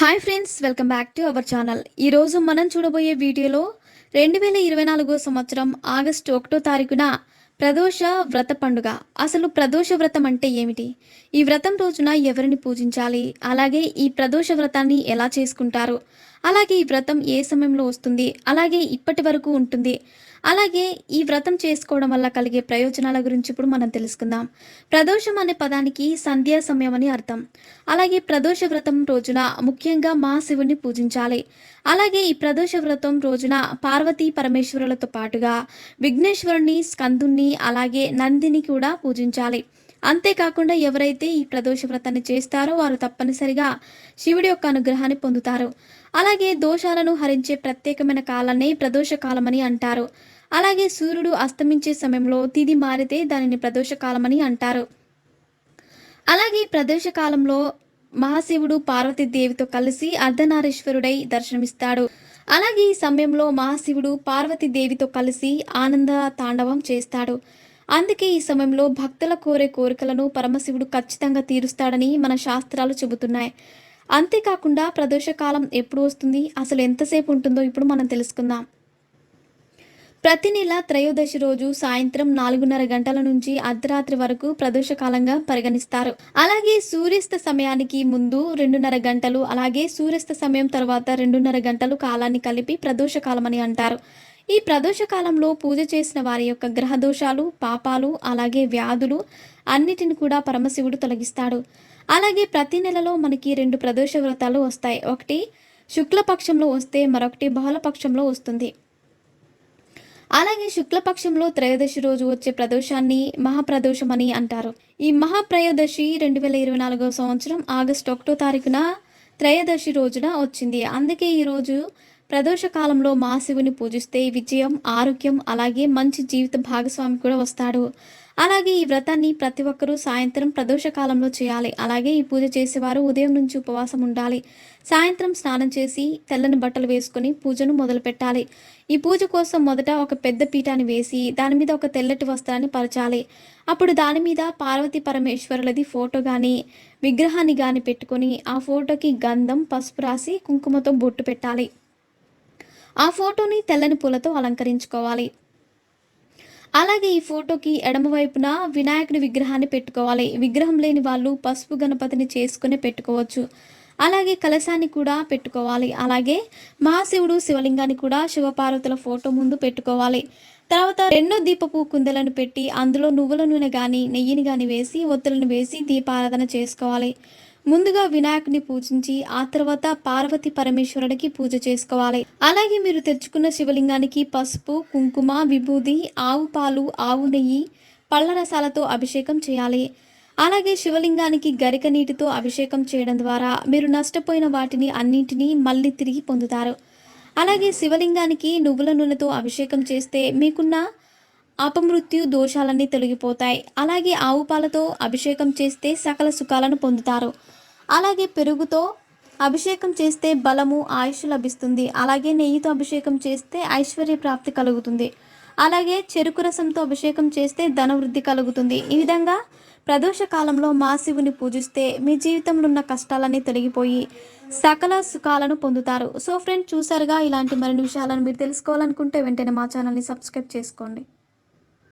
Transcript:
Hi friends welcome back to our channel ఈరోజు మనం చూడబోయే వీడియోలో రెండు వేల ఇరవై నాలుగో సంవత్సరం ఆగస్టు ఒకటో తారీఖున ప్రదోష వ్రత పండుగ. అసలు ప్రదోష వ్రతం అంటే ఏమిటి? ఈ వ్రతం రోజున ఎవరిని పూజించాలి? అలాగే ఈ ప్రదోష వ్రతాన్ని ఎలా చేసుకుంటారు? అలాగే ఈ వ్రతం ఏ సమయంలో వస్తుంది? అలాగే ఇప్పటి వరకు ఉంటుంది. అలాగే ఈ వ్రతం చేసుకోవడం వల్ల కలిగే ప్రయోజనాల గురించి ఇప్పుడు మనం తెలుసుకుందాం. ప్రదోషం అనే పదానికి సంధ్యా సమయం అని అర్థం. అలాగే ప్రదోష వ్రతం రోజున ముఖ్యంగా మహాశివుని పూజించాలి. అలాగే ఈ ప్రదోష వ్రతం రోజున పార్వతీ పరమేశ్వరులతో పాటుగా విఘ్నేశ్వరుని స్కందుని అలాగే నందిని కూడా పూజించాలి. అంతేకాకుండా ఎవరైతే ఈ ప్రదోష వ్రతాన్ని చేస్తారో వారు తప్పనిసరిగా శివుడి యొక్క అనుగ్రహాన్ని పొందుతారు. అలాగే దోషాలను హరించే ప్రత్యేకమైన కాలాన్ని ప్రదోష కాలమని అంటారు. అలాగే సూర్యుడు అస్తమించే సమయంలో తిది మారితే దానిని ప్రదోష కాలమని అంటారు. అలాగే ప్రదోష కాలంలో మహాశివుడు పార్వతీదేవితో కలిసి అర్ధనారీశ్వరుడై దర్శనమిస్తాడు. అలాగే ఈ సమయంలో మహాశివుడు పార్వతీదేవితో కలిసి ఆనంద తాండవం చేస్తాడు. అందుకే ఈ సమయంలో భక్తుల కోరే కోరికలను పరమశివుడు ఖచ్చితంగా తీరుస్తాడని మన శాస్త్రాలు చెబుతున్నాయి. అంతేకాకుండా ప్రదోషకాలం ఎప్పుడు వస్తుంది? అసలు ఎంతసేపు ఉంటుందో ఇప్పుడు మనం తెలుసుకుందాం. ప్రతి నెల త్రయోదశి రోజు సాయంత్రం నాలుగున్నర గంటల నుంచి అర్ధరాత్రి వరకు ప్రదోషకాలంగా పరిగణిస్తారు. అలాగే సూర్యాస్త సమయానికి ముందు రెండున్నర గంటలు అలాగే సూర్యాస్త సమయం తర్వాత రెండున్నర గంటలు కాలాన్ని కలిపి ప్రదోషకాలం అని అంటారు. ఈ ప్రదోష కాలంలో పూజ చేసిన వారి యొక్క గ్రహ దోషాలు పాపాలు అలాగే వ్యాధులు అన్నిటిని కూడా పరమశివుడు తొలగిస్తాడు. అలాగే ప్రతి నెలలో మనకి రెండు ప్రదోష వ్రతాలు వస్తాయి. ఒకటి శుక్లపక్షంలో వస్తే మరొకటి బహుళపక్షంలో వస్తుంది. అలాగే శుక్లపక్షంలో త్రయోదశి రోజు వచ్చే ప్రదోషాన్ని మహాప్రదోషం అని అంటారు. ఈ మహాప్రయోదశి రెండు వేల ఇరవై నాలుగో సంవత్సరం ఆగస్టు ఒకటో తారీఖున త్రయోదశి రోజున వచ్చింది. అందుకే ఈరోజు ప్రదోష కాలంలో మహాశివుని పూజిస్తే విజయం ఆరోగ్యం అలాగే మంచి జీవిత భాగస్వామి కూడా వస్తాడు. అలాగే ఈ వ్రతాన్ని ప్రతి ఒక్కరూ సాయంత్రం ప్రదోష కాలంలో చేయాలి. అలాగే ఈ పూజ చేసేవారు ఉదయం నుంచి ఉపవాసం ఉండాలి. సాయంత్రం స్నానం చేసి తెల్లని బట్టలు వేసుకొని పూజను మొదలు పెట్టాలి. ఈ పూజ కోసం మొదట ఒక పెద్ద పీఠాన్ని వేసి దాని మీద ఒక తెల్లటి వస్త్రాన్ని పరచాలి. అప్పుడు దాని మీద పార్వతీ పరమేశ్వరులది ఫోటో కానీ విగ్రహాన్ని కానీ పెట్టుకొని ఆ ఫోటోకి గంధం పసుపు రాసి కుంకుమతో బొట్టు పెట్టాలి. ఆ ఫోటోని తెల్లని పూలతో అలంకరించుకోవాలి. అలాగే ఈ ఫోటోకి ఎడమవైపున వినాయకుడి విగ్రహాన్ని పెట్టుకోవాలి. విగ్రహం లేని వాళ్ళు పసుపు గణపతిని చేసుకుని పెట్టుకోవచ్చు. అలాగే కలశాన్ని కూడా పెట్టుకోవాలి. అలాగే మహాశివుడు శివలింగాన్ని కూడా శివపార్వతుల ఫోటో ముందు పెట్టుకోవాలి. తర్వాత రెండో దీపపు కుందలను పెట్టి అందులో నువ్వుల నూనె కానీ నెయ్యిని కానీ వేసి ఒత్తులను వేసి దీపారాధన చేసుకోవాలి. ముందుగా వినాయకుని పూజించి ఆ తర్వాత పార్వతి పరమేశ్వరుడికి పూజ చేసుకోవాలి. అలాగే మీరు తెచ్చుకున్న శివలింగానికి పసుపు కుంకుమ విభూది ఆవు పాలు ఆవు నెయ్యి పళ్ళ రసాలతో అభిషేకం చేయాలి. అలాగే శివలింగానికి గరిక నీటితో అభిషేకం చేయడం ద్వారా మీరు నష్టపోయిన వాటిని అన్నింటినీ మళ్ళీ తిరిగి పొందుతారు. అలాగే శివలింగానికి నువ్వుల నూనెతో అభిషేకం చేస్తే మీకున్న అపమృత్యు దోషాలన్నీ తొలగిపోతాయి. అలాగే ఆవు పాలతో అభిషేకం చేస్తే సకల సుఖాలను పొందుతారు. అలాగే పెరుగుతో అభిషేకం చేస్తే బలము ఆయుష్ లభిస్తుంది. అలాగే నెయ్యితో అభిషేకం చేస్తే ఐశ్వర్య ప్రాప్తి కలుగుతుంది. అలాగే చెరుకు రసంతో అభిషేకం చేస్తే ధనవృద్ధి కలుగుతుంది. ఈ విధంగా ప్రదోష కాలంలో మా శివుని పూజిస్తే మీ జీవితంలో ఉన్న కష్టాలన్నీ తొలగిపోయి సకల సుఖాలను పొందుతారు. సో ఫ్రెండ్ చూసారుగా ఇలాంటి మరిన్ని విషయాలను మీరు తెలుసుకోవాలనుకుంటే వెంటనే మా ఛానల్ని సబ్స్క్రైబ్ చేసుకోండి.